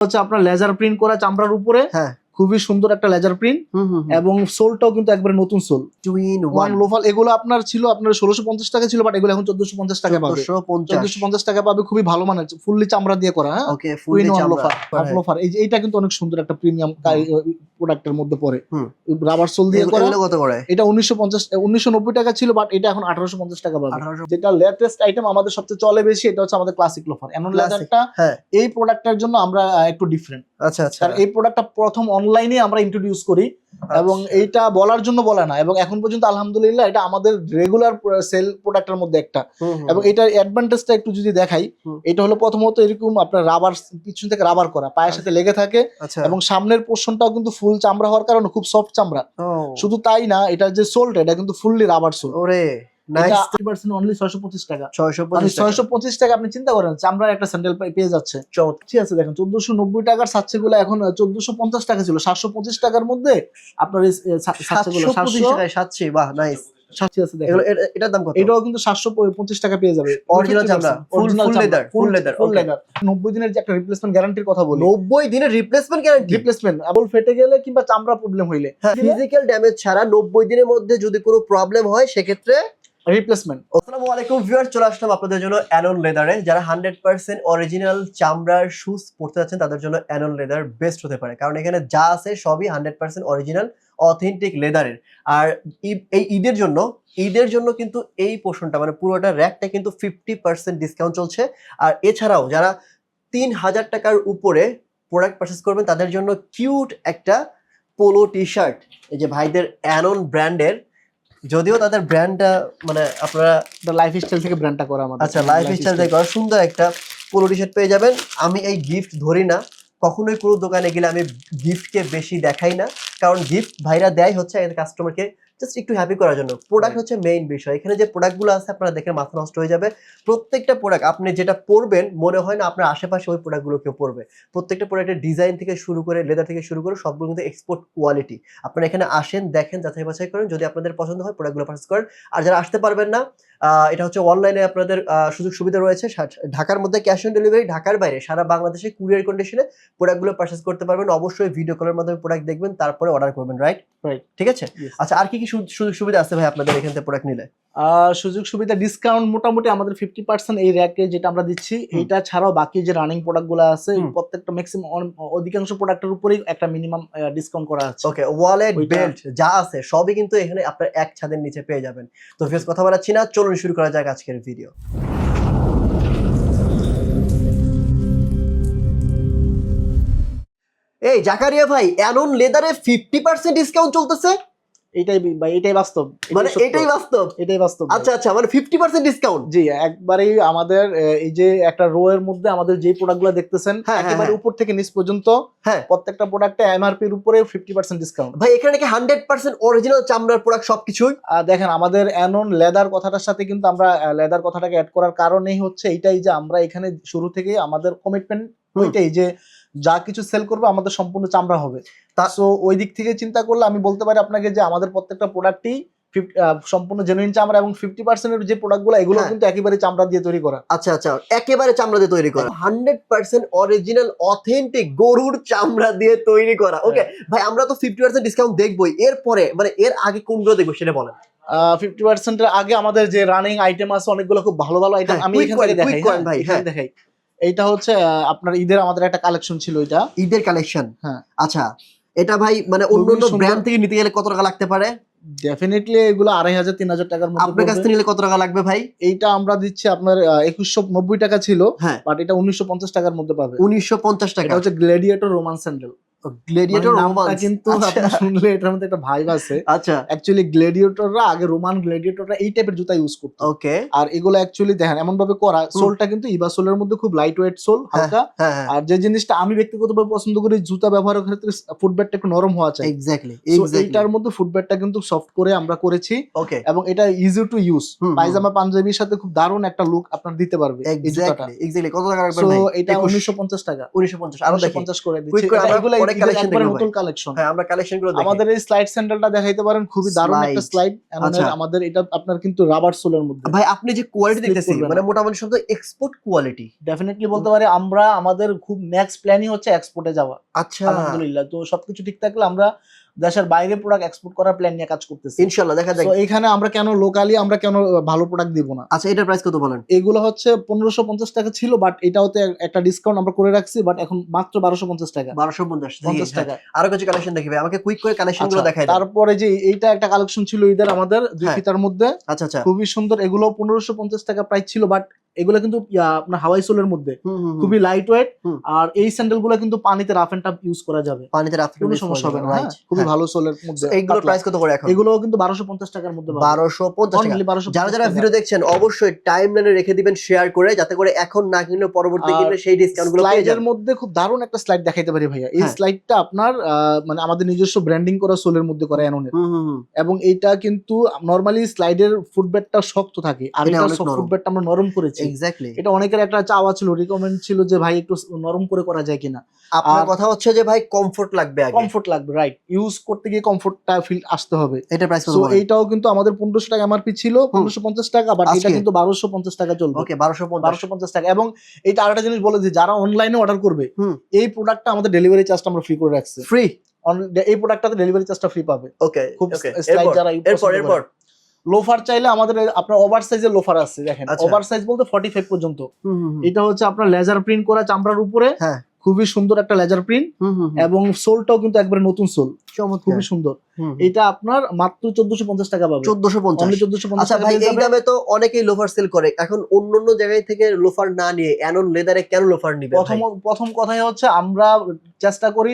হচ্ছে আপনার laser print করা চামড়ার উপরে। হ্যাঁ। খুবই সুন্দর একটা লেজার প্রিন্ট এবং সোলটাও কিন্তু একবারে নতুন সোল। ওয়ান লোফাল এগুলো আপনার ছিল আপনার ষোলোশো পঞ্চাশ টাকা ছিল বাট এগুলো এখন চোদ্দশো পঞ্চাশ টাকা পাবে। চোদ্দশো পঞ্চাশ। টাকা পাবে খুবই ভালো মানের ফুললি চামড়া দিয়ে করা হ্যাঁ? ওয়ান লোফার হাফ লোফার এই এইটা কিন্তু অনেক সুন্দর একটা প্রিমিয়াম প্রোডাক্টের মধ্যে পড়ে। রাবার সোল দিয়ে করা। কত করে? এটা উনিশশো পঞ্চাশ উনিশশো নব্বই টাকা ছিল বাট এটা এখন আঠারোশো পঞ্চাশ টাকা পাবে। যেটা লেটেস্ট আইটেম আমাদের সবচেয়ে চলে বেশি এটা হচ্ছে আমাদের ক্লাসিক লোফার এমন লেদারটা হ্যাঁ। এই প্রোডাক্টের জন্য আমরা একটু ডিফারেন্ট আচ্ছা আচ্ছা। এই প্রোডাক্টটা প্রথম অনলাইনে আমরা ইন্ট্রোডিউস করি এবং আচ্ছা। এইটা বলার জন্য বলে না এবং এখন পর্যন্ত আলহামদুলিল্লাহ এটা আমাদের রেগুলার সেল প্রোডাক্টের মধ্যে একটা। এবং এটার অ্যাডভান্টেজটা একটু যদি দেখাই এটা হলো প্রথমত এরকম আপনার রাবার পিছন থেকে রাবার করা পায়ের সাথে লেগে থাকে আচ্ছা। এবং সামনের পোর্শনটাও কিন্তু ফুল চামড়া হওয়ার কারণে খুব সফট চামড়া। শুধু তাই না এটার যে সোলটা এটা কিন্তু ফুললি রাবার সোল ওরে। অনলি ছয়শো পঁচিশ টাকা। ছয়শো মানে পঁচিশ টাকা আপনি চিন্তা করেন চামড়ার একটা স্যান্ডেল পেয়ে যাচ্ছে। ঠিক আছে দেখেন চোদ্দশো নব্বই টাকার এখন চোদ্দশো পঞ্চাশ টাকা ছিল। সাতশো পঁচিশ টাকার মধ্যে আপনার সাতশো পঁচিশ টাকায় সাতশি বাহ নাইস সাতশে আছে দেখেন। এগুলো এর- এটার দাম কত? এটাও কিন্তু সাতশো পঁচিশ টাকা পেয়ে যাবে। চামড়া, ফুল লেদার নব্বই দিনের যে একটা রিপ্লেসমেন্ট গ্যারান্টির কথা বলি। নব্বই দিনের রিপ্লেসমেন্ট গ্যারান্টি রিপ্লেসমেন্ট আবল ফেটে গেলে কিংবা চামড়া প্রবলেম হইলে। ফিজিক্যাল ড্যামেজ ছাড়া নব্বই দিনের মধ্যে যদি কোনো প্রবলেম হয় সেক্ষেত্রে রিপ্লেসমেন্ট আসসালামু আলাইকুম ভিউয়ার চলে আসলাম আপনাদের জন্য অ্যানন লেদারে যারা হান্ড্রেড পার্সেন্ট অরিজিনাল চামড়ার শুজ পড়তে যাচ্ছেন, তাদের জন্য অ্যানন লেদার বেস্ট হতে পারে। কারণ এখানে যা আছে সবই হান্ড্রেড পার্সেন্ট অরিজিনাল অথেন্টিক লেদারের আর এই ঈদের জন্য ঈদের জন্য কিন্তু এই পোর্শনটা মানে পুরোটা র্যাকটা কিন্তু ফিফটি পার্সেন্ট ডিসকাউন্ট চলছে। আর এছাড়াও যারা তিন হাজার টাকার উপরে প্রোডাক্ট পারচেস করবেন, তাদের জন্য কিউট একটা পোলো টি শার্ট এই যে ভাইদের অ্যানন ব্র্যান্ডের যদিও তাদের ব্র্যান্ডটা মানে আপনারা লাইফ স্টাইল থেকে ব্র্যান্ডটা করা আমার আচ্ছা লাইফ স্টাইল থেকে করা। সুন্দর একটা পুরো টি শার্ট পেয়ে যাবেন। আমি এই গিফট ধরি না। কখনোই কোনো দোকানে গেলে আমি গিফটকে বেশি দেখাই না। কারণ গিফট ভাইরা দেয় হচ্ছে কাস্টমারকে জাস্ট একটু হ্যাপি করার জন্য। প্রোডাক্ট হচ্ছে মেইন বিষয়। এখানে যে প্রোডাক্টগুলো আছে আপনারা দেখেন মাথা নষ্ট হয়ে যাবে। প্রত্যেকটা প্রোডাক্ট আপনি যেটা পরবেন মনে হয় না আপনার আশেপাশে ওই প্রোডাক্টগুলো কেউ পরবে। প্রত্যেকটা প্রোডাক্টের ডিজাইন থেকে শুরু করে লেদার থেকে শুরু করে সবগুলো কিন্তু এক্সপোর্ট কোয়ালিটি আপনারা এখানে আসেন দেখেন যাচাই বাছাই করেন। যদি আপনাদের পছন্দ হয় প্রোডাক্টগুলো পার্চেস করেন। আর যারা আসতে পারবেন না এটা হচ্ছে অনলাইনে আপনাদের আহ, সুযোগ সুবিধা রয়েছে। ঢাকার মধ্যে ক্যাশ অন ডেলিভারি ঢাকার বাইরে। সারা বাংলাদেশে কুরিয়ার কন্ডিশনে প্রোডাক্টগুলো পারচেস করতে পারবেন। অবশ্যই ভিডিও কলের মাধ্যমে প্রোডাক্ট দেখবেন তারপরে অর্ডার করবেন রাইট রাইট ঠিক আছে? আচ্ছা আর কি কি সুযোগ সুবিধা আছে ভাই আপনাদের এখান থেকে প্রোডাক্ট নিলে? সুযোগ সুবিধা ডিসকাউন্ট মোটামুটি আমাদের ফিফটি পার্সেন্ট এই র্যাকে যেটা আমরা দিচ্ছি। এইটা ছাড়াও বাকি যে রানিং প্রোডাক্টগুলো আছে প্রত্যেকটা ম্যাক্সিমাম অধিকাংশ প্রোডাক্টের উপরেই একটা মিনিমাম ডিসকাউন্ট করা আছে। ওকে ওয়ালেট বেল্ট যা আছে সবই কিন্তু এখানে আপনার এক ছাদের নিচে পেয়ে যাবেন। তো ফেস কথা বলাচ্ছি না চলুন শুরু করা যাক আজকের ভিডিও এই জাকারিয়া ভাই অ্যানন লেদারে ফিফটি পার্সেন্ট ডিসকাউন্ট চলতেছে? এইটাই বি- এটাই বাস্তব। মানে এটাই বাস্তব? এটাই বাস্তব আচ্ছা আচ্ছা মানে ফিফটি পার্সেন্ট ডিসকাউন্ট জি একবারেই আমাদের এই যে একটা রো এর মধ্যে আমাদের যে প্রোডাক্টগুলো দেখতেছেন হ্যাঁ, হ্যাঁ, একেবারে হ্যাঁ। উপর থেকে নিচ পর্যন্ত হ্যাঁ। প্রত্যেকটা প্রোডাক্টে এমআরপি এর উপরে ফিফটি পার্সেন্ট ডিসকাউন্ট ভাই এখানে নাকি হান্ড্রেড পার্সেন্ট অরিজিনাল চামড়ার প্রোডাক্ট সবকিছুই? দেখেন আমাদের অ্যানন লেদার কথাটার সাথে কিন্তু আমরা লেদার কথাটাকে অ্যাড করার কারণেই হচ্ছে এইটাই যে আমরা এখানে শুরু থেকে আমাদের কমিটমেন্ট। ওইটাই যে যা কিছু সেল করবে আমাদের সম্পূর্ণ চামড়া হবে। তা সো ওই দিক থেকে চিন্তা করলে আমি বলতে পারি আপনাকে যে আমাদের প্রত্যেকটা প্রোডাক্টই সম্পূর্ণ জেনুইন চামড়া এবং ফিফটি পার্সেন্টের যে প্রোডাক্টগুলো এগুলো হ্যাঁ। কিন্তু একেবারে চামড়া দিয়ে তৈরি করা। আচ্ছা আচ্ছা একেবারে চামড়া দিয়ে তৈরি করা। হান্ড্রেড পার্সেন্ট অরিজিনাল অথেন্টিক গরুর চামড়া দিয়ে তৈরি করা। ওকে ভাই আমরা তো ফিফটি পার্সেন্ট ডিসকাউন্ট দেখবোই। এরপরে মানে এর আগে কোনগুলো দেখব সেটা বলেন। ফিফটি পার্সেন্টের আগে আমাদের যে রানিং আইটেম আছে অনেকগুলো খুব ভালো ভালো আইটেম হ্যাঁ, আমি এখান দেখাই হ্যাঁ, ভাই, হ্যাঁ। দেখাই। এইটা হচ্ছে আপনার ঈদের আমাদের একটা কালেকশন ছিল এটা। ঈদের কালেকশন হ্যাঁ। আচ্ছা এটা ভাই মানে অন্য অন্য ব্র্যান্ড থেকে নিতে গেলে কত টাকা লাগতে পারে? ডেফিনেটলি এগুলো আড়াই হাজার তিন হাজার টাকার মধ্যে আপনার কাছ থেকে নিলে কত টাকা লাগবে ভাই? এইটা আমরা দিচ্ছি আপনার একুশশো নব্বই টাকা ছিল হ্যাঁ। বাট এটা উনিশশো পঞ্চাশ টাকার মধ্যে পাবে। উনিশশো পঞ্চাশ টাকা। হচ্ছে গ্লেডিয়েটর রোমান স্যান্ডেল গ্লেডিয়েটর নামটা কিন্তু আপনি শুনলে এটার মধ্যে একটা ভাইব আছে। আচ্ছা। অ্যাকচুয়ালি গ্লেডিয়েটররা আগে রোমান গ্লেডিয়েটররা এই টাইপের জুতা ইউজ করতো। ওকে আর এগুলো অ্যাকচুয়ালি দেখেন এমন ভাবে করা সোলটা কিন্তু ইবা সোলের মধ্যে খুব লাইট ওয়েট সোল হালকা। হ্যাঁ হ্যাঁ। আর যে জিনিসটা আমি ব্যক্তিগতভাবে পছন্দ করি জুতা ব্যবহারের ক্ষেত্রে ফুটব্যাটটা একটু নরম হওয়া চাই। এক্স্যাক্টলি এইটার মধ্যে ফুটব্যাটটা কিন্তু সফট করে আমরা করেছি। ওকে এবং এটা ইজি টু ইউজ পায়জামা পাঞ্জাবির সাথে খুব দারুণ একটা লুক আপনার দিতে পারবে এক্স্যাক্টলি এক্স্যাক্টলি কত টাকা রাখবেন এটা 21 উনিশশো পঞ্চাশ টাকা। উনিশশো পঞ্চাশ। আরও করে দিচ্ছি। অনেক কালেকশন নতুন কালেকশন হ্যাঁ আমরা কালেকশনগুলো আমাদের এই স্লাইড স্যান্ডেলটা দেখাইতে পারেন খুবই দারুণ একটা স্লাইড আচ্ছা। আমাদের এটা আপনার কিন্তু রাবার সোলের মধ্যে। ভাই আপনি যে কোয়ালিটি Slip দেখতেছি করবে না। মানে মোটামুটি শুধু এক্সপোর্ট কোয়ালিটি ডেফিনেটলি বলতে পারি আমরা আমাদের খুব ম্যাক্স প্ল্যানই হচ্ছে এক্সপোর্টে যাওয়া। আচ্ছা। আলহামদুলিল্লাহ। তো সবকিছু ঠিক থাকলে আমরা দেশের বাইরে প্রোডাক্ট এক্সপোর্ট করার প্ল্যান নিয়ে কাজ করতেছি। ইনশাল্লাহ দেখা তো এখানে আমরা কেন লোকালি আমরা কেন ভালো প্রোডাক্ট দিব না? আচ্ছা এটার প্রাইস কত বলেন? এগুলো হচ্ছে পনেরোশো পঞ্চাশ টাকা ছিল বাট এটাওতে একটা ডিসকাউন্ট আমরা করে রাখছি বাট এখন মাত্র বারোশো পঞ্চাশ টাকা। বারোশো পঞ্চাশ পঞ্চাশ টাকা। আরও কিছু কালেকশন দেখি ভাই আমাকে কুইক করে কালেকশনগুলো আচ্ছা, দেখাই তারপরে যে এইটা একটা কালেকশন ছিল ঈদের আমাদের দুই হ্যাঁ। ফিতার মধ্যে। আচ্ছা আচ্ছা। খুবই সুন্দর এগুলো পনেরোশো পঞ্চাশ টাকা প্রাইস ছিল বাট এগুলো কিন্তু আপনার হাওয়াই সোলের মধ্যে। খুবই লাইট ওয়েট আর এই স্যান্ডেলগুলো কিন্তু পানিতে রাফ এন্ড টাফ ইউজ করা যাবে। পানিতে রাফ কোনো সমস্যা হবে না হ্যাঁ? খুবই ভালো সোলের মধ্যে প্রাইস কত করে এখন? এগুলো কিন্তু বারোশো পঞ্চাশ টাকার মধ্যে বারোশো পঞ্চাশ টাকা। অনলি বারোশো যারা যারা ভিডিও দেখছেন অবশ্যই টাইম লাইনে রেখে দিবেন শেয়ার করে যাতে করে এখন না কিনলে পরবর্তী কিনলে সেই ডিসকাউন্টগুলো পেয়ে যান। মধ্যে খুব দারুণ একটা স্লাইড দেখাইতে পারি ভাইয়া। এই হ্যাঁ। স্লাইডটা আপনার আহ, মানে আমাদের নিজস্ব ব্র্যান্ডিং করা সোলের মধ্যে করা অ্যানোনের। এবং এইটা কিন্তু নরমালি স্লাইডের ফুটবেডটা শক্ত থাকে। আর এটা। ফুটবেডটা আমরা নরম করেছি। এক্স্যাক্টলি এটা অনেকের একটা চাওয়া ছিল রিকমেন্ড ছিল যে ভাই একটু নরম করে করা যায় কিনা? আপনার কথা হচ্ছে যে ভাই কমফোর্ট লাগবে আগে। কমফোর্ট লাগবে রাইট ইউজ করতে গিয়ে কমফোর্টটা ফিল আসতে হবে। এটা প্রাইস সো এইটাও কিন্তু আমাদের পনেরোশো টাকা এমআরপি ছিল পনেরোশো পঞ্চাশ টাকা বাট এটা কিন্তু বারোশো পঞ্চাশ টাকা চলবে। ওকে বারোশো পঞ্চাশ। বারোশো পঞ্চাশ টাকা। এবং এইটা আরেকটা জিনিস বলে দিই যারা অনলাইনে অর্ডার করবে এই প্রোডাক্টটা আমাদের ডেলিভারি চার্জটা আমরা ফ্রি করে রাখছি। ফ্রি এই প্রোডাক্টটাতে ডেলিভারি চার্জটা ফ্রি পাবে। ওকে খুব স্লাইড যারা এরপর এরপর। লোফার চাইলে আমাদের আপনার ওভার সাইজের লোফার আছে দেখেন আচ্ছা। ওভার সাইজ বলতে ফর্টি ফাইভ পর্যন্ত। এটা হচ্ছে আপনার লেজার প্রিন্ট করা চামড়ার উপরে হ্যাঁ। খুবই সুন্দর একটা লেজার প্রিন্ট। এবং সোলটাও কিন্তু একবারে নতুন সোল। খুবই সুন্দর। এটা আপনার মাত্র চোদ্দশো পঞ্চাশ টাকা পাবে। 1450 অনলি চোদ্দশো পঞ্চাশ আচ্ছা ভাই এই দামে তো অনেকেই লোফার সেল করে। এখন অন্য অন্য জায়গায় থেকে লোফার না নিয়ে অ্যানন লেদারে কেন লোফার নিবে প্রথম প্রথম কথাই হচ্ছে আমরা চেষ্টা করি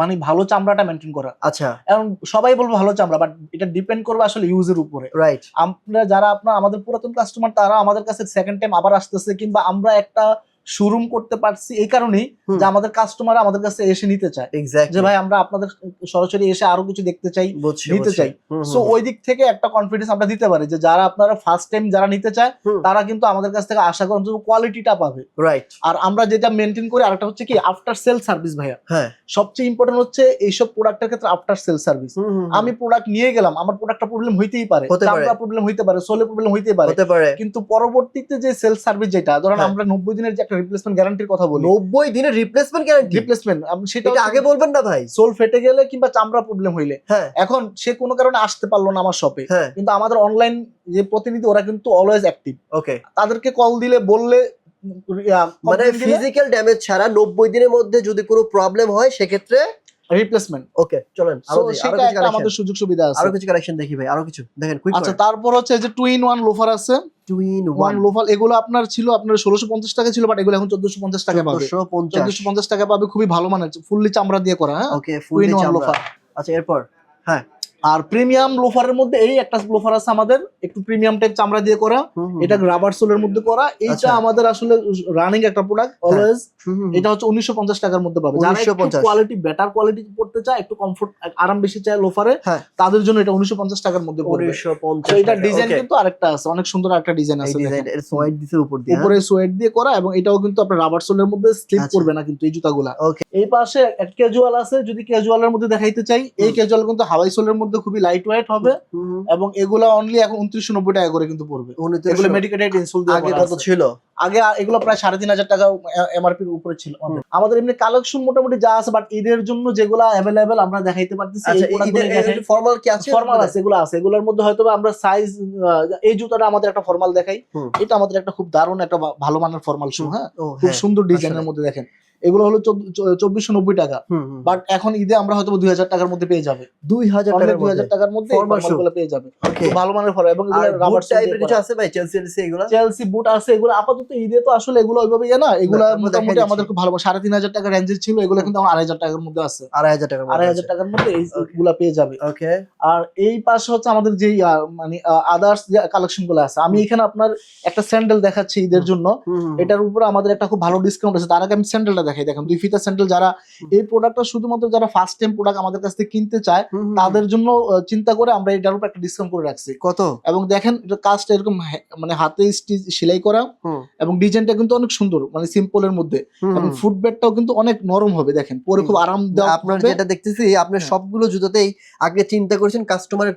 মানে ভালো চামড়াটা মেনটেন করা আচ্ছা। এখন সবাই বলব ভালো চামড়া বাট এটা ডিপেন্ড করবে আসলে ইউজের উপরে। রাইট আমরা যারা আপনার আমাদের পুরাতন কাস্টমার তারা আমাদের কাছে সেকেন্ড টাইম আবার আসতেছে কিংবা আমরা একটা শোরুম করতে পারছি এই কারণেই যে আমাদের কাস্টমার আমাদের কাছে এসে নিতে চায়। যে ভাই আমরা আপনাদের সরাসরি এসে আরও কিছু দেখতে চাই নিতে চাই। সো ওই দিক থেকে একটা কনফিডেন্স আমরা দিতে পারি যে যারা আপনারা ফার্স্ট টাইম যারা নিতে চায় তারা কিন্তু আমাদের কাছ থেকে আশা করেন কোয়ালিটিটা পাবে। রাইট আর আমরা যেটা মেনটেন করি আরেকটা হচ্ছে কি আফটার সেল সার্ভিস ভাইয়া। হ্যাঁ। সবচেয়ে ইম্পর্টেন্ট হচ্ছে এইসব প্রোডাক্টের ক্ষেত্রে আফটার সেল সার্ভিস। আমি প্রোডাক্ট নিয়ে গেলাম আমার প্রোডাক্টটা প্রবলেম হইতেই পারে। চামড়া প্রবলেম হইতে পারে সোলে প্রবলেম হইতে পারে। কিন্তু পরবর্তীতে যে সেল সার্ভিস যেটা ধরেন হ্যাঁ। আমরা নব্বই দিনের যে একটা রিপ্লেসমেন্ট গ্যারান্টির কথা বলি। নব্বই দিনের রিপ্লেসমেন্ট গ্যারান্টি রিপ্লেসমেন্ট সেটা আগে বলবেন না ভাই। সোল ফেটে গেলে কিংবা চামড়া প্রবলেম হইলে। হ্যাঁ। এখন সে কোনো কারণে আসতে পারল না আমার শপে হ্যাঁ। কিন্তু আমাদের অনলাইন যে প্রতিনিধি ওরা কিন্তু অলওয়েজ অ্যাক্টিভ ওকে তাদেরকে কল দিলে বললে মানে ফিজিক্যাল ড্যামেজ ছাড়া নব্বই দিনের মধ্যে যদি কোনো প্রবলেম হয় সেক্ষেত্রে রিপ্লেসমেন্ট ওকে চলেন আরও সেটা কিছু একটা আমাদের সুযোগ সুবিধা আছে। আরও কিছু কালেকশন দেখি ভাই আরও কিছু। দেখেন কুইক আচ্ছা তারপর হচ্ছে যে টু ইন ওয়ান লোফার আছে। টু ইন ওয়ান লোফার এগুলো আপনার ছিল আপনার ষোলোশো পঞ্চাশ টাকা ছিল বাট এগুলো এখন চোদ্দশো পঞ্চাশ টাকা পাবে। চোদ্দশো পঞ্চাশ। চোদ্দশো পঞ্চাশ টাকা পাবে খুবই ভালো মানের ফুললি চামড়া দিয়ে করা হ্যাঁ? ওকে ফুললি চামড়া। লোফার আচ্ছা এরপর আর প্রিমিয়াম লোফারের মধ্যে এই একটা লোফার আছে আমাদের একটু প্রিমিয়াম টাইপ চামড়া দিয়ে করা। এটা রাবার সোলের মধ্যে করা। এইটা আচ্ছা। আমাদের আসলে রানিং একটা প্রোডাক্ট অলওয়েজ হুম, হুম, এটা হচ্ছে উনিশশো পঞ্চাশ টাকার মধ্যে পাবে। যারা কোয়ালিটি বেটার কোয়ালিটি পড়তে চায় একটু কমফোর্ট আরাম বেশি চায় লোফারে হ্যাঁ। তাদের জন্য এটা উনিশশো পঞ্চাশ টাকার মধ্যে পড়বে। এটা ডিজাইন কিন্তু আরেকটা আছে অনেক সুন্দর একটা ডিজাইন আছে সোয়াইট দিছে উপর দিয়ে হ্যাঁ? উপরে সোয়েট দিয়ে করা এবং এটাও কিন্তু আপনার রাবার সোলের মধ্যে স্লিপ আচ্ছা। করবে না কিন্তু এই জুতাগুলা. এই পাশে ক্যাজুয়াল আছে যদি ক্যাজুয়ালের মধ্যে দেখাইতে চাই এই ক্যাজুয়াল কিন্তু হাওয়াই সোলের মধ্যে খুবই লাইট ওয়েট হবে। এবং এগুলা অনলি এখন উনত্রিশশো নব্বই টাকা করে কিন্তু পড়বে। এগুলো মেডিকেটেড ইনসুল দিয়ে আগে কত ছিল? আগে এগুলো প্রায় সাড়ে তিন হাজার টাকা এমআরপির উপরে ছিল আমাদের। এমনি কালেকশন মোটামুটি যা আছে বাট ঈদের জন্য যেগুলো অ্যাভেলেবেল আমরা দেখাইতে পারতেছি আচ্ছা ফর্মাল কি আছে? ফর্মাল আছে এগুলো আছে। এগুলোর মধ্যে হয়তো আমরা সাইজ এই জুতাটা আমাদের একটা ফর্মাল দেখাই। এটা আমাদের একটা খুব দারুণ একটা ভালো মানের ফর্মাল শু হ্যাঁ? খুব হ্যাঁ। সুন্দর ডিজাইনের মধ্যে দেখেন। এগুলো হলো চব্বিশশো নব্বই টাকা। বাট এখন ঈদে আমরা হয়তো দুই হাজার টাকার মধ্যে পেয়ে যাবে। দুই হাজার দুই হাজার টাকার মধ্যে পেয়ে যাবে। ভালো মানের ফর্মাল এবং রাবার টাইপের কিছু আছে ভাই? চেলসি চেলসি এগুলো? চেলসি বুট আছে এগুলো আপাতত ঈদে তো আসলে এগুলো ওইভাবে ইয়ে না এগুলো মোটামুটি আমাদের খুব ভালো সাড়ে তিন হাজার টাকা রেঞ্জের ছিল এগুলো কিন্তু আমার আড়াই হাজার টাকার মধ্যে আছে। আড়াই হাজার টাকার আড়াই হাজার টাকার মধ্যে এইগুলা পেয়ে যাবে। ওকে আর এই পাশে হচ্ছে আমাদের যে মানে আদার্স যে কালেকশনগুলো আছে আমি এখানে আপনার একটা স্যান্ডেল দেখাচ্ছি ঈদের জন্য। এটার উপরে আমাদের একটা খুব ভালো ডিসকাউন্ট আছে। তার আগে আমি স্যান্ডেলটা দেখাই দেখেন দুই ফিতা স্যান্ডেল যারা এই প্রোডাক্টটা শুধুমাত্র যারা ফার্স্ট টাইম প্রোডাক্ট আমাদের কাছ থেকে কিনতে চায় তাদের জন্য চিন্তা করে আমরা এটার উপর একটা ডিসকাউন্ট করে রাখছি। কত? এবং দেখেন এটা কাজটা এরকম মানে হাতে স্টিচ সেলাই করা এবং ডিজাইনটা কিন্তু অনেক সুন্দর মানে সিম্পলের মধ্যে। এবং। ফুটবেডটাও কিন্তু অনেক নরম হবে দেখেন। পরে খুব আরাম আপনার যেটা দেখতেছি আপনার হ্যাঁ। সবগুলো জুতোতেই আগে চিন্তা করেছেন কাস্টমারের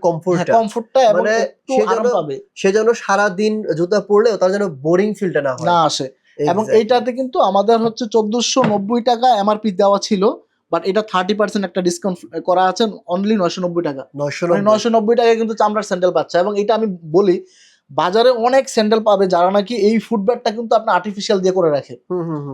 হ্যাঁ, কমফোর্টটা মানে সে যেন- পাবে। সে যেন সারা দিন জুতা পরলেও তার যেন বোরিং ফিলটা না হয়। না আসে। এবং. এইটাতে কিন্তু আমাদের হচ্ছে চোদ্দশো নব্বই টাকা এমআরপি দেওয়া ছিল বাট এটা থার্টি পার্সেন্ট একটা ডিসকাউন্ট করা আছে অনলি নয়শো নব্বই টাকা 990 মানে নয়শো নব্বই টাকায় কিন্তু চামড়ার স্যান্ডেল পাচ্ছে এবং এটা আমি বলি বাজারে অনেক স্যান্ডেল পাবে যারা নাকি এই ফুটব্যাটটা কিন্তু আপনি আর্টিফিশিয়াল দিয়ে করে রাখে।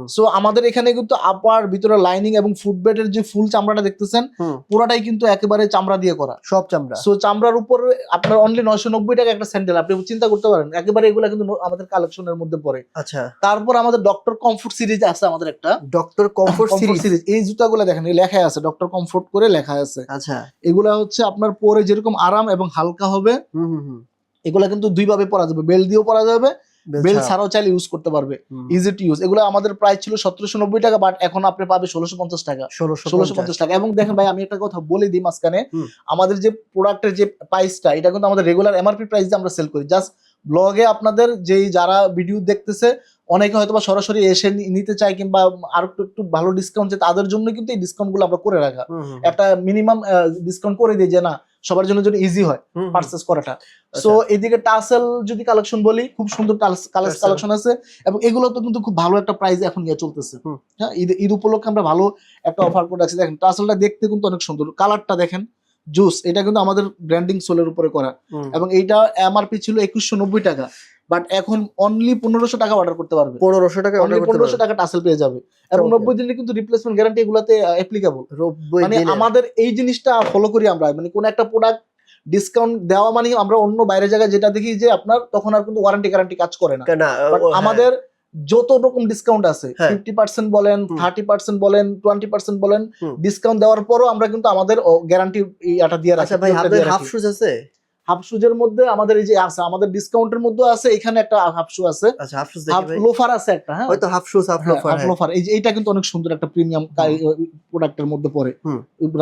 সো আমাদের এখানে কিন্তু আপার ভিতরে লাইনিং এবং ফুটব্যাটের যে ফুল চামড়াটা দেখতেছেন। পুরাটাই কিন্তু একেবারে চামড়া দিয়ে করা। সব চামড়া। সো চামড়ার উপর আপনার অনলি নয়শো নব্বই টাকা একটা স্যান্ডেল। আপনি চিন্তা করতে পারেন একেবারে এগুলা কিন্তু আমাদের কালেকশনের মধ্যে পড়ে। আচ্ছা। তারপর আমাদের ডক্টর কমফোর্ট সিরিজ আছে আমাদের একটা। ডক্টর কমফোর্ট সিরিজ এই জুতাগুলো দেখেন লেখা আছে ডক্টর কমফোর্ট করে লেখা আছে। আচ্ছা। এগুলা হচ্ছে আপনার পরে যেরকম আরাম এবং হালকা হবে হুম হুম। এগুলা কিন্তু দুই ভাবে পরা যাবে। বেল্ট দিয়েও পরা যাবে বেল ছাড়াও। চাইলে ইউজ করতে পারবে। ইজি টু ইউজ এগুলো আমাদের প্রাইস ছিল সতেরোশো নব্বই টাকা বাট এখন আপনি পাবে ষোলোশো পঞ্চাশ টাকা। 1650 ষোলোশো পঞ্চাশ টাকা। এবং দেখেন ভাই আমি একটা কথা বলে দিই মাঝখানে। আমাদের যে প্রোডাক্টের যে প্রাইসটা এটা কিন্তু আমাদের রেগুলার এমআরপি প্রাইস দিয়ে আমরা সেল করি। জাস্ট ব্লগে আপনাদের যেই যারা ভিডিও দেখতেছে অনেকে হয়তো বা সরাসরি এসে নিতে চায় কিংবা আর একটু একটু ভালো ডিসকাউন্ট চাই তাদের জন্য কিন্তু এই ডিসকাউন্টগুলো আমরা করে রাখা। একটা মিনিমাম ডিসকাউন্ট করে দিই যে না সবার জন্য যেন ইজি হয়। পারচেস করাটা। আচ্ছা। সো এদিকে টাসেল যদি কালেকশন বলি খুব সুন্দর কালেকশন আছে এবং এগুলো তো কিন্তু খুব ভালো একটা প্রাইস এখন নিয়ে চলতেছে। হ্যাঁ ঈদ ঈদ উপলক্ষে আমরা ভালো একটা অফার করে রাখছি। দেখেন টাসেলটা দেখতে কিন্তু অনেক সুন্দর। কালারটা দেখেন জুস এটা কিন্তু আমাদের ব্র্যান্ডিং সোলের উপরে করা। এবং এইটা এমআরপি ছিল একুশশো নব্বই টাকা। বাট এখন অনলি পনেরোশো টাকা অর্ডার করতে পারবে। পনেরোশো টাকা অনলি অর্ডার করতে পনেরোশো টাকা টাসেল পেয়ে যাবে। এবং নব্বই দিনের কিন্তু রিপ্লেসমেন্ট গ্যারান্টি এগুলাতে অ্যাপ্লিকেবল মানে আমাদের এই জিনিসটা ফলো করি আমরা। মানে কোন একটা প্রোডাক্ট ডিসকাউন্ট দেওয়া মানে আমরা অন্য বাইরে জায়গায় যেটা দেখি যে আপনার তখন আর কিন্তু ওয়ারেন্টি গ্যারান্টি কাজ করে না। হ্যাঁ। আমাদের যত রকম ডিসকাউন্ট আছে হ্যাঁ। ফিফটি পার্সেন্ট বলেন থার্টি পার্সেন্ট বলেন টোয়েন্টি পার্সেন্ট বলেন ডিসকাউন্ট দেওয়ার পরও আমরা কিন্তু আমাদের গ্যারান্টি এটা দিয়ে রাখি আচ্ছা ভাই হাফ শুজ আছে? হাফ শুজের মধ্যে আমাদের এই যে আছে আমাদের ডিসকাউন্টের মধ্যে আছে এখানে একটা হাফ শু আছে। আচ্ছা হাফ শুজ হাফ লোফার আছে একটা হ্যাঁ? হয়তো half shoes half loafer half loafer এই যে এইটা কিন্তু অনেক সুন্দর একটা প্রিমিয়াম প্রোডাক্টের মধ্যে পড়ে।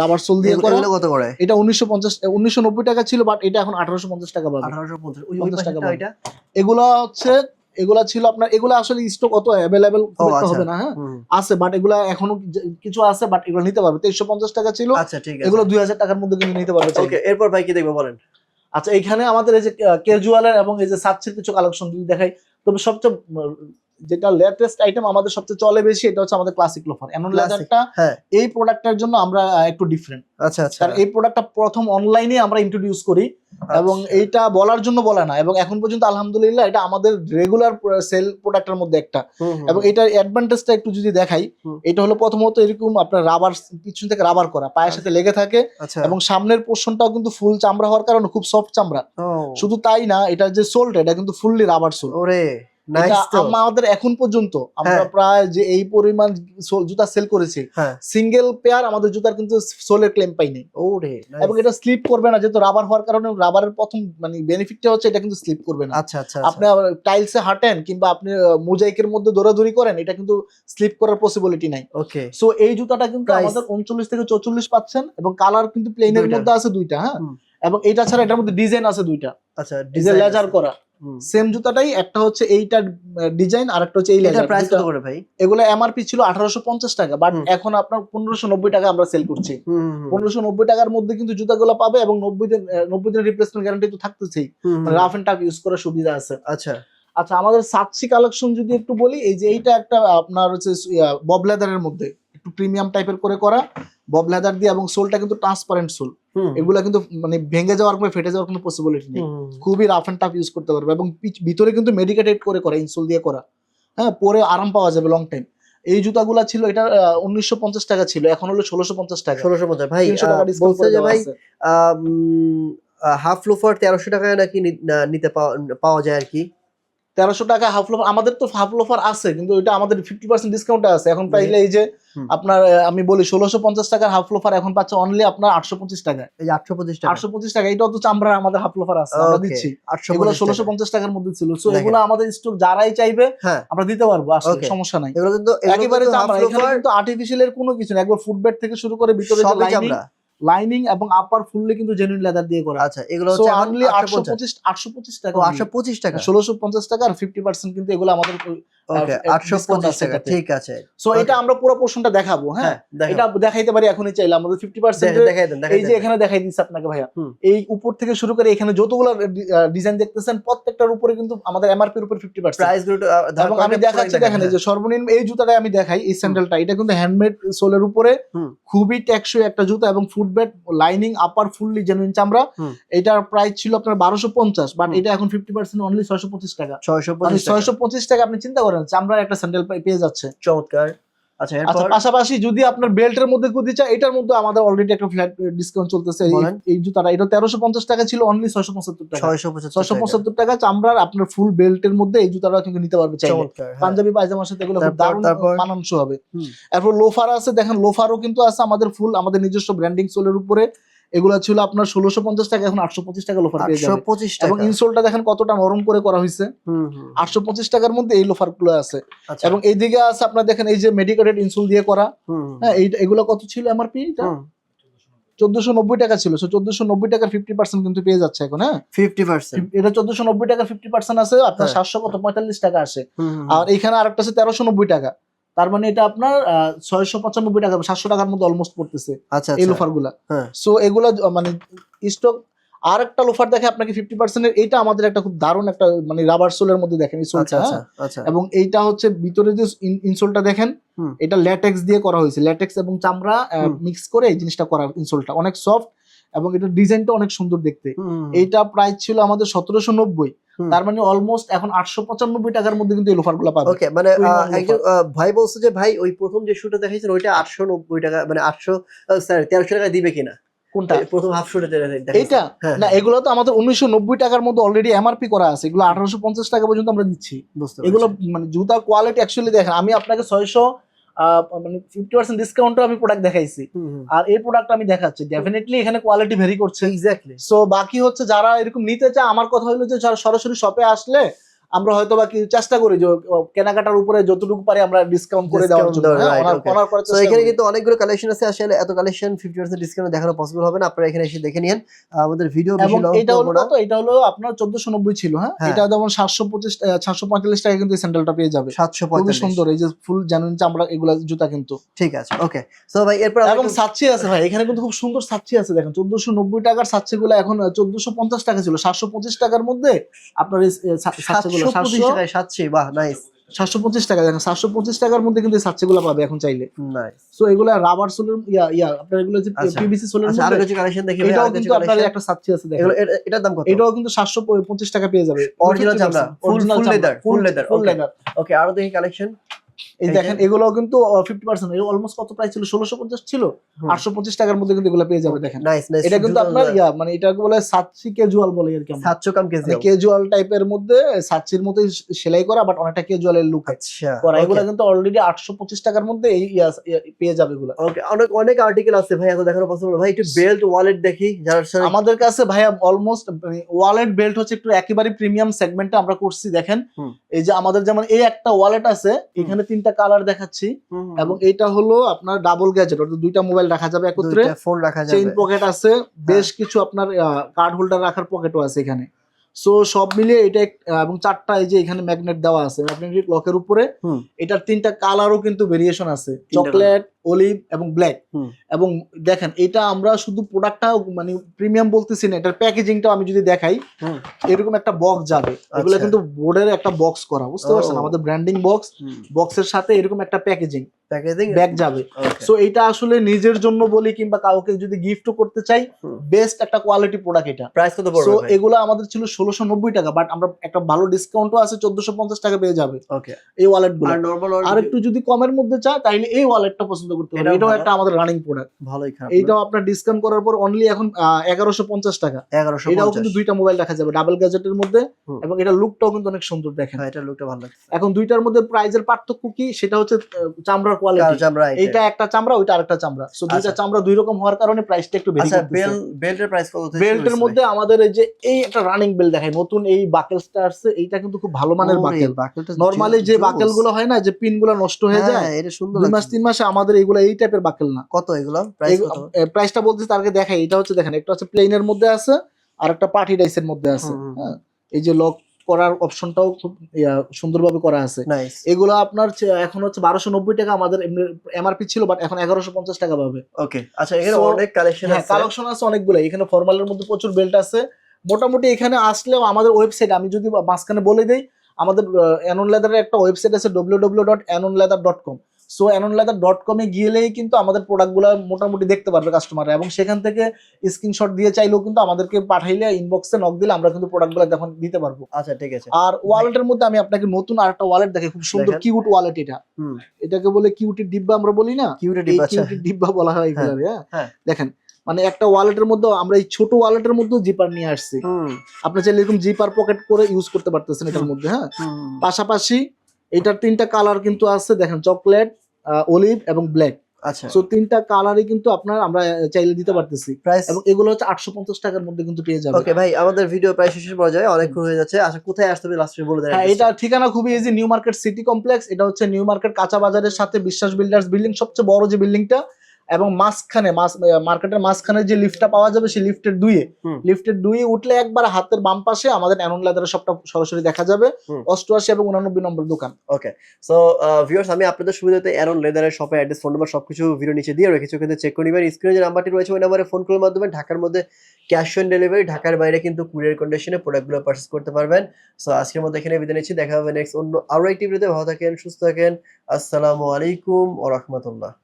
রাবার সোল দিয়ে করা। কত করে? এটা উনিশশো পঞ্চাশ উনিশশো নব্বই টাকা ছিল বাট এটা এখন আঠারোশো পঞ্চাশ টাকা পাবে 1850 ওই ওই 50 টাকা পাবে। ওইটা? এগুলা হচ্ছে এগুলা ছিল আপনার এগুলা আসলে স্টক অত অ্যাভেলেবেল আচ্ছা। হবে না হ্যাঁ? আছে বাট এগুলা এখনও কিছু আছে বাট এগুলো নিতে পারবে। তেইশশো পঞ্চাশ টাকা ছিল। আচ্ছা ঠিক আছে। এগুলো দুই হাজার টাকার মধ্যে কিন্তু নিতে পারবে ওকে এরপর ভাই কি দেখব বলেন? আচ্ছা এইখানে আমাদের এই যে ক্যাজুয়ালের এবং এই যে সাচ্ছির কিছু কালেকশন যদি দেখাই। তবে সবচেয়ে যেটা লেটেস্ট আইটেম আমাদের সবচেয়ে চলে বেশি এটা হচ্ছে আমাদের ক্লাসিক লোফার এমন লেদারটা। এই প্রোডাক্টের জন্য আমরা একটু ডিফারেন্ট আচ্ছা আচ্ছা। এই প্রোডাক্টটা প্রথম অনলাইনে আমরা ইন্ট্রোডিউস করি এবং আচ্ছা। এইটা বলার জন্য বলে না এবং এখন পর্যন্ত আলহামদুলিল্লাহ এটা আমাদের রেগুলার সেল প্রোডাক্টের মধ্যে একটা। এবং এটার অ্যাডভান্টেজটা একটু যদি দেখাই এটা হলো প্রথমত এরকম আপনার রাবার পিছন থেকে রাবার করা পায়ের সাথে লেগে থাকে আচ্ছা। এবং সামনের পোর্শনটাও কিন্তু ফুল চামড়া হওয়ার কারণে খুব সফট চামড়া। শুধু তাই না এটা যে সোলটা এটা কিন্তু ফুললি রাবার সোল ওরে। আমাদের এখন পর্যন্ত আমরা হ্যাঁ। প্রায় যে এই পরিমাণ জুতা সেল করেছি হ্যাঁ। সিঙ্গেল পেয়ার আমাদের জুতার কিন্তু সোলের ক্লেম পাইনি ওরে এবং এটা স্লিপ করবে না যেহেতু রাবার হওয়ার কারণে রাবারের প্রথম মানে বেনিফিটটা হচ্ছে এটা কিন্তু স্লিপ করবে না। আচ্ছা আচ্ছা আপনি টাইলসে হাঁটেন কিংবা আপনি মোজাইকের মধ্যে দৌড়াদৌড়ি করেন এটা কিন্তু স্লিপ করার পসিবিলিটি নাই। ওকে সো এই জুতাটা কিন্তু? আমাদের উনচল্লিশ থেকে চৌচল্লিশ পাচ্ছেন এবং কালার কিন্তু প্লেনের। মধ্যে আছে দুইটা হ্যাঁ? এবং এটা ছাড়া এটার মধ্যে ডিজাইন আছে দুইটা। আচ্ছা যে লেজার করা। সেম জুতাটাই একটা হচ্ছে এইটার ডিজাইন আর একটা হচ্ছে এই লেজার প্রাইস কত করে ভাই? এগুলো এমআরপি ছিল আঠারোশো পঞ্চাশ টাকা বাট এখন আপনার পনেরোশো নব্বই টাকা আমরা সেল করছি। হুম, হুম, হুম, পনেরোশো নব্বই টাকার মধ্যে কিন্তু জুতাগুলো পাবে এবং নব্বই দিন আহ, নব্বই দিনের রিপ্লেসমেন্ট গ্যারান্টি তো থাকতেছেই। রাফ এন্ড টাফ ইউজ করার সুবিধা আছে। আচ্ছা। আচ্ছা আমাদের সাতসি কালেকশন যদি একটু বলি এই যে এইটা একটা আপনার হচ্ছে বব লেদারের মধ্যে। একটু প্রিমিয়াম টাইপের করে করা বব লেদার দিয়ে এবং সোলটা কিন্তু ট্রান্সপারেন্ট সোল এগুলা কিন্তু মানে ভেঙে যাওয়ার কোনো ফেটে যাওয়ার কোনো পসিবিলিটি নেই। খুবই রাফ এন্ড টাফ ইউজ করতে পারবে এবং পিচ- ভিতরে কিন্তু মেডিকেটেড করে করা ইনসোল দিয়ে করা। হ্যাঁ পরে আরাম পাওয়া যাবে লং টাইম এই জুতাগুলা ছিল এটা উনিশশো পঞ্চাশ টাকা ছিল এখন হলো ষোলোশো পঞ্চাশ টাকা। ষোলোশো পঞ্চাশ। ভাই বলছে যে ভাই হাফ লোফার তেরোশো টাকায় নাকি নিতে পাওয়া পাওয়া যায় আর কি। তেরোশো টাকা হাফ লোফার আমাদের তো হাফ লোফার আছে কিন্তু এটা আমাদের ফিফটি পার্সেন্ট ডিসকাউন্ট আছে। এখন পাইলে এই যে আপনার আমি বলি ষোলোশো পঞ্চাশ টাকার হাফ লোফার এখন পাচ্ছে অনলি আপনার আটশো পঁচিশ টাকায়। এই আটশো পঁচিশ টাকা। আটশো পঁচিশ টাকা এটাও তো চামড়ার আমাদের হাফ লোফার আছে আমরা দিচ্ছি। 825 এগুলো ষোলোশো পঞ্চাশ টাকার মধ্যে ছিল। সো এগুলো আমাদের স্টক যারাই চাইবে হ্যাঁ। আমরা দিতে পারব আসলে সমস্যা নাই। এগুলো কিন্তু একেবারে কিন্তু চামড়া এখানে কিন্তু আর্টিফিশিয়াল এর কোনো কিছু না একবার ফুটবেড থেকে শুরু করে ভিতরে লাইনিং লাইনিং এবং আপার ফুললি কিন্তু জেনুইন লেদার দিয়ে করা। আচ্ছা এগুলো হচ্ছে অনলি আটশো 850 পঁচিশ আটশো পঁচিশ টাকা ও আটশো পঁচিশ টাকা? ষোলোশো পঞ্চাশ টাকা আর ফিফটি পার্সেন্ট কিন্তু এগুলো আমাদের ওকে আহ, আটশো discount পঁচিশ আছে টাকা ঠিক আছে। সো এটা আমরা পুরো পোর্শনটা দেখাবো হ্যাঁ? এটা দেখাইতে পারি এখনই চাইলে। আমাদের ফিফটি পার্সেন্ট দেখেন, দেখাই দেন এই যে এখানে দেখাই দিচ্ছে আপনাকে ভাইয়া। এই উপর থেকে শুরু করে এখানে যতগুলো ডিজাইন দেখতেছেন প্রত্যেকটার উপরে কিন্তু আমাদের এমআরপির উপর ফিফটি পার্সেন্ট প্রাইসগুলো একটু, এবং আমি দেখাচ্ছি দেখেন, এই যে সর্বনিম্ন এই জুতাটা আমি দেখাই এই স্যান্ডেলটা এটা কিন্তু হ্যান্ডমেড সোলের উপরে খুবই টেকসই একটা জুতা এবং footbed lining upper fully genuine চামড়া। এটার প্রাইস ছিল আপনার বারোশো পঞ্চাশ বাট এটা এখন ফিফটি পার্সেন্ট অনলি ছয়শো পঁচিশ টাকা। ছয়শো মানে পঁচিশ টাকা। ছয়শো পঁচিশ টাকা আপনি চিন্তা করেন চামড়ার একটা স্যান্ডেল পেয়ে যাচ্ছে। চমৎকার। আচ্ছা আচ্ছা পাশাপাশি যদি আপনার বেল্টের মধ্যে কুদি চায় এটার মধ্যে আমাদের অলরেডি একটা ফ্ল্যাট ডিসকাউন্ট চলতেছে। এই- জুতাটা এটা তেরোশো পঞ্চাশ টাকা ছিল অনলি ছয়শো পঁচাত্তর টাকা। ছয়শো পঁচাত্তর টাকা। চামড়ার আপনার ফুল বেল্টের মধ্যে এই জুতাটা কিন্তু নিতে পারবে চাইলে। হ্যাঁ। পাঞ্জাবি পায়জামার সাথে এগুলো দারুণ? মানানসই হবে। এরপর লোফার আছে দেখেন লোফারও কিন্তু আছে আমাদের ফুল আমাদের নিজস্ব ব্র্যান্ডিং সোলের উপরে। এগুলো ছিল আপনার ষোলোশো পঞ্চাশ টাকা এখন আটশো পঁচিশ টাকা লোফার পেয়ে আটশো যাবে পঁচিশ এবং ইনসোলটা দেখেন কতটা নরম করে করা হয়েছে। আটশো পঁচিশ টাকার মধ্যে এই লোফারগুলো আছে। আচ্ছা। এবং এইদিকে আছে আপনার দেখেন এই যে মেডিকেটেড ইনসোল দিয়ে করা। হ্যাঁ এইটা এগুলো কত ছিল এমআরপি এটা। চোদ্দশো নব্বই টাকা ছিল। চোদ্দশো নব্বই টাকার ফিফটি পার্সেন্ট কিন্তু পেয়ে যাচ্ছে এখন হ্যাঁ? 50% এটা চোদ্দশো নব্বই টাকা ফিফটি পার্সেন্ট আছে আপনার হ্যাঁ। সাতশো কত পঁয়তাল্লিশ টাকা আসে। হুম, আর এখানে আরেকটা আছে তেরোশো নব্বই টাকা। তার মানে এটা আপনার ছয়শো পঁচানব্বই টাকা সাতশো টাকার মধ্যে অলমোস্ট পড়তেছে আচ্ছা এই আচ্ছা। লোফারগুলা। হ্যাঁ। সো এগুলা মানে স্টক আর একটা লোফার দেখে আপনাকে ফিফটি পার্সেন্টের এটা আমাদের একটা খুব দারুণ একটা মানে রাবার সোলের মধ্যে দেখেন এই আচ্ছা সোলটা আচ্ছা আচ্ছা। এবং এইটা হচ্ছে ভিতরে যে ইনসোলটা দেখেন এটা ল্যাটেক্স দিয়ে করা হয়েছে। ল্যাটেক্স এবং চামড়া। মিক্স করে এই জিনিসটা করা ইনসোলটা অনেক সফট এবং এটা ডিজাইনটা অনেক সুন্দর দেখতে। এইটা প্রাইস ছিল আমাদের সতেরোশো নব্বই। তার মানে অলমোস্ট এখন আটশো পঁচানব্বই টাকার মধ্যে কিন্তু এই গুলো পাবে ওকে মানে একজন ভাই বলছে যে ভাই ওই প্রথম যে শুটা দেখাইছেন ওইটা আটশো নব্বই টাকা মানে আটশো স্যার তেরোশো টাকা দিবে কিনা? কোনটা? প্রথম হাফ শুটা এইটা? না এগুলো তো আমাদের উনিশশো নব্বই টাকার মধ্যে অলরেডি এমআরপি করা আছে। এগুলো আঠারোশো পঞ্চাশ টাকা পর্যন্ত আমরা দিচ্ছি। এগুলো মানে জুতার কোয়ালিটি অ্যাকচুয়ালি দেখেন আমি আপনাকে ছয়শো মানে ফিফটি পার্সেন্ট ডিসকাউন্টও আমি প্রোডাক্ট দেখাইছি। আর এই প্রোডাক্ট আমি দেখাচ্ছি। ডেফিনেটলি এখানে কোয়ালিটি ভেরি করছে। এক্স্যাক্টলি সো বাকি হচ্ছে যারা এরকম নিতে চায় আমার কথা হলো যে যারা সরাসরি শপে আসলে আমরা হয়তো বা কি চেষ্টা করি যে কেনাকাটার উপরে যতটুকু পারি আমরা ডিসকাউন্ট করে দেওয়ার জন্য। হ্যাঁ, তো এখানে কিন্তু অনেকগুলো কালেকশন আছে আসলে এত কালেকশন ফিফটি পার্সেন্ট ডিসকাউন্ট দেখানো পসিবল হবে না। আপনারা এখানে এসে দেখে নিন আমাদের ভিডিও বেশি লং এটা হলো করব এটা হলো আপনার চোদ্দশো নব্বই ছিল হ্যাঁ? হ্যাঁ। এটা যেমন সাতশো পঁচিশ সাতশো পঁয়তাল্লিশ টাকা কিন্তু স্যান্ডেলটা পেয়ে যাবে। সাতশো পঁয়তাল্লিশ। সুন্দর এই যে ফুল জেনুইন চামড়া এগুলা জুতা কিন্তু। ঠিক আছে ওকে সো ভাই এরপর আমরা এবং একটু- আছে ভাই এখানে কিন্তু খুব সুন্দর সাচ্ছি আছে দেখেন। চোদ্দশো নব্বই টাকার সাচ্ছি গুলো এখন চোদ্দশো পঞ্চাশ টাকা ছিল। সাতশো পঁচিশ টাকার মধ্যে আপনার এই সাচ্ছি গুলো সাতশো? পঁচিশ টাকায় সাতশি বাহ নাইস সাতশো পঁচিশ টাকা দেখেন সাতশো পঁচিশ টাকার মধ্যে কিন্তু সাচ্ছি পাবে এখন চাইলে। সো এগুলো রাবার সোলের ইয়া ইয়া আপনার এগুলো যে আচ্ছা। পিভিসি সোলের আচ্ছা আরও কিছু কালেকশন দেখি এটাও কিছু কিন্তু আপনার একটা সাচ্ছি আছে দেখেন। এটার দাম কত? এটাও কিন্তু সাতশো পঁচিশ টাকা পেয়ে যাবে। চামড়া, ফুল লেদার ওকে আরও দেখি কালেকশন এই দেখেন এগুলো কিন্তু ফিফটি পার্সেন্ট অলমোস্ট কত প্রাইস ছিল? ষোলোশো পঞ্চাশ ছিল। আটশো পঁচিশ টাকার মধ্যে কিন্তু এগুলো পেয়ে যাবে দেখেন। নাইস নাইস এটা কিন্তু আপনার ইয়া মানে এটাকে বলে সাতসি ক্যাজুয়াল বলে আর কি। সাতশো কাম কেজি মানে ক্যাজুয়াল টাইপের মধ্যে সাতসির মতোই সেলাই করা বাট অনেকটা ক্যাজুয়ালের লুক আচ্ছা করা এগুলো কিন্তু অলরেডি আটশো পঁচিশ টাকার মধ্যে এই পেয়ে যাবে এগুলো। ওকে অনেক অনেক আর্টিকেল আছে ভাই এত দেখানো পসিবল ভাই একটু বেল্ট ওয়ালেট দেখি যার আমাদের কাছে ভাইয়া অলমোস্ট ওয়ালেট বেল্ট হচ্ছে একটু একেবারে প্রিমিয়াম সেগমেন্টে আমরা করছি দেখেন। এই যে আমাদের যেমন এই একটা ওয়ালেট আছে এখানে তিনটা কালার দেখাচ্ছি। এবং এটা হলো আপনার ডাবল গ্যাজেট অর্থাৎ দুইটা মোবাইল রাখা যাবে একত্রে। ফোন রাখা যাবে। চেইন পকেট আছে বেশ কিছু আপনার কার্ড হোল্ডার রাখার পকেটও আছে এখানে। সো সব মিলিয়ে এটা এবং চারটা এই যে এখানে ম্যাগনেট দেওয়া আছে। ম্যাগনেটিক লকের উপরে এটার তিনটা কালারও কিন্তু ভেরিয়েশন আছে। চকলেট অলিভ এবং ব্ল্যাক এবং দেখেন এটা আমরা শুধু প্রোডাক্টটা মানে প্রিমিয়াম বলতেছি না এটার প্যাকেজিংটা আমি যদি দেখাই এরকম একটা বক্স যাবে। এগুলো আচ্ছা। কিন্তু বোর্ডের একটা বক্স করা বুঝতে পারছেন। আমাদের ব্র্যান্ডিং বক্স বক্সের সাথে এরকম একটা প্যাকেজিং প্যাকেজিং ব্যাগ যাবে। সো এটা আসলে নিজের জন্য বলি কিংবা কাউকে যদি গিফটও করতে চাই বেস্ট একটা কোয়ালিটি প্রোডাক্ট এটা। প্রাইস কত সো পড়বে ভাই? এগুলো আমাদের ছিল ষোলোশো নব্বই টাকা বাট আমরা একটা ভালো ডিসকাউন্টও আছে চোদ্দশো পঞ্চাশ টাকা পেয়ে যাবে। ওকে এই ওয়ালেটগুলো। আর নরমাল আর একটু যদি কমের মধ্যে চায় তাহলে এই ওয়ালেটটা পছন্দ পছন্দ করতে এটাও পারবে এটাও একটা আমাদের রানিং প্রোডাক্ট ভালোই খারাপ এইটাও আপনার ডিসকাউন্ট করার পর অনলি এখন এগারোশো পঞ্চাশ টাকা। এগারোশো এটাও কিন্তু দুইটা মোবাইল রাখা যাবে ডাবল গ্যাজেটের মধ্যে এবং এটা লুকটাও কিন্তু অনেক সুন্দর দেখেন। হ্যাঁ এটা লুকটা ভালো লাগছে। এখন দুইটার মধ্যে প্রাইজের পার্থক্য কি? সেটা হচ্ছে চামড়ার কোয়ালিটি আমরা এইটা একটা চামড়া ওইটা আরেকটা চামড়া। সো দুইটা আচ্ছা। চামড়া দুই রকম হওয়ার কারণে প্রাইসটা একটু বেশি আচ্ছা বেল বেল্টের প্রাইস কত থেকে বেল্টের মধ্যে আমাদের এই যে এই একটা রানিং বেল দেখায় নতুন এই বাকেলসটা আসছে এইটা কিন্তু খুব ভালো মানের বাকেল বাকেলটা নরমালি যে জোস। বাকেলগুলো হয় না যে পিনগুলো নষ্ট হয়ে হ্যাঁ, যায় এটা সুন্দর দুই মাস তিন মাসে আমাদের এগুলো এই টাইপের বাকেল না। কত এগুলো? প্রাইসটা বলতে তারকে দেখাই এটা হচ্ছে দেখেন একটা হচ্ছে প্লেনের মধ্যে আছে আর একটা পার্টি ডাইসের মধ্যে আছে। হ্যাঁ এই যে লক করার অপশনটাও খুব সুন্দরভাবে করা আছে। এগুলো আপনার এখন হচ্ছে বারোশো নব্বই টাকা আমাদের এমআরপি ছিল বাট এখন এগারোশো পঞ্চাশ টাকা পাবে। ওকে আচ্ছা এখানে অনেক কালেকশন হ্যাঁ আছে। কালেকশন আছে অনেকগুলো এখানে ফর্মালের মধ্যে প্রচুর বেল্ট আছে। মোটামুটি এখানে আসলেও আমাদের ওয়েবসাইট আমি যদি মাঝখানে বলে দেই আমাদের অ্যানন লেদারের একটা ওয়েবসাইট আছে W W dot Anon leather dot com so Anon leather dot কমে গিয়েলেই কিন্তু আমাদের প্রোডাক্টগুলো মোটামুটি দেখতে পারবে কাস্টমাররা এবং সেখান থেকে স্ক্রিনশট দিয়ে চাইলেও কিন্তু আমাদেরকে পাঠাইলে ইনবক্সে নক দিলে আমরা কিন্তু প্রোডাক্টগুলো দেখুন দিতে পারব। আচ্ছা ঠিক আছে। আর ওয়ালেটের মধ্যে আমি আপনাকে নতুন আরেকটা ওয়ালেট দেখে খুব সুন্দর কিউট ওয়ালেট এটা। হুম। এটাকে বলে কিউটির ডিব্বা আমরা বলি না? কিউরিটি এই আচ্ছা। ডিব্বা বলা হয় এগুলো হ্যাঁ। হ্যাঁ? দেখেন মানে একটা ওয়ালেটের মধ্যে আমরা এই ছোট ওয়ালেটের মধ্যেও জিপার নিয়ে আসছি। আপনি চাইলে এরকম জিপার পকেট করে ইউজ করতে পারতেছেন এটার মধ্যে হ্যাঁ? পাশাপাশি এটার তিনটা কালার কিন্তু আছে দেখেন চকলেট অলিভ এবং ব্ল্যাক আচ্ছা। সো তিনটা কালারই কিন্তু আপনার আমরা চাইলে দিতে পারতেছি। প্রাইস এবং এগুলো হচ্ছে আটশো পঞ্চাশ টাকার মধ্যে কিন্তু পেয়ে যাবেন। ওকে ভাই আমাদের ভিডিও প্রায় শেষের পর্যায়ে অনেকক্ষণ হয়ে যাচ্ছে। আচ্ছা কোথায় আসতে হবে লাস্টে বলে দেন হ্যাঁ এটা ঠিকানা খুবই easy new market city complex এটা হচ্ছে নিউ মার্কেট কাঁচা বাজারের সাথে বিশ্বাস বিল্ডার্স বিল্ডিং সবচেয়ে বড় যে বিল্ডিংটা এবং মাঝখানে মার্কেটের মাঝখানে যে লিফটটা পাওয়া যাবে সেই লিফটের দুইয়ে। লিফটের দুইয়ে উঠলে একবার হাতের বাম পাশে আমাদের অ্যানন লেদারের সবটা সরাসরি দেখা যাবে। অষ্টআশি এবং উনানব্বই নম্বর দোকান। ওকে সো ভিউয়ার্স আমি আপনাদের সুবিধাতে অ্যারন লেদারের শপে অ্যাড্রেস ফোন নাম্বার সবকিছু ভিডিও নিচে দিয়ে রেখেছি। ওখানে চেক করে নেবেন। স্ক্রিনে যে নাম্বারটি রয়েছে ওই নাম্বারে ফোন করার মাধ্যমে ঢাকার মধ্যে ক্যাশ অন ডেলিভারি ঢাকার বাইরে কিন্তু কুরিয়ার কন্ডিশনে প্রোডাক্টগুলো পারচেস করতে পারবেন। সো আজকের মধ্যে এখানে বিদায় নিচ্ছি। দেখা হবে নেক্সট অন্য আরও একটি ভিডিওতে ভালো থাকেন সুস্থ থাকেন। আসসালামু আলাইকুম ও রহমতুল্লাহ।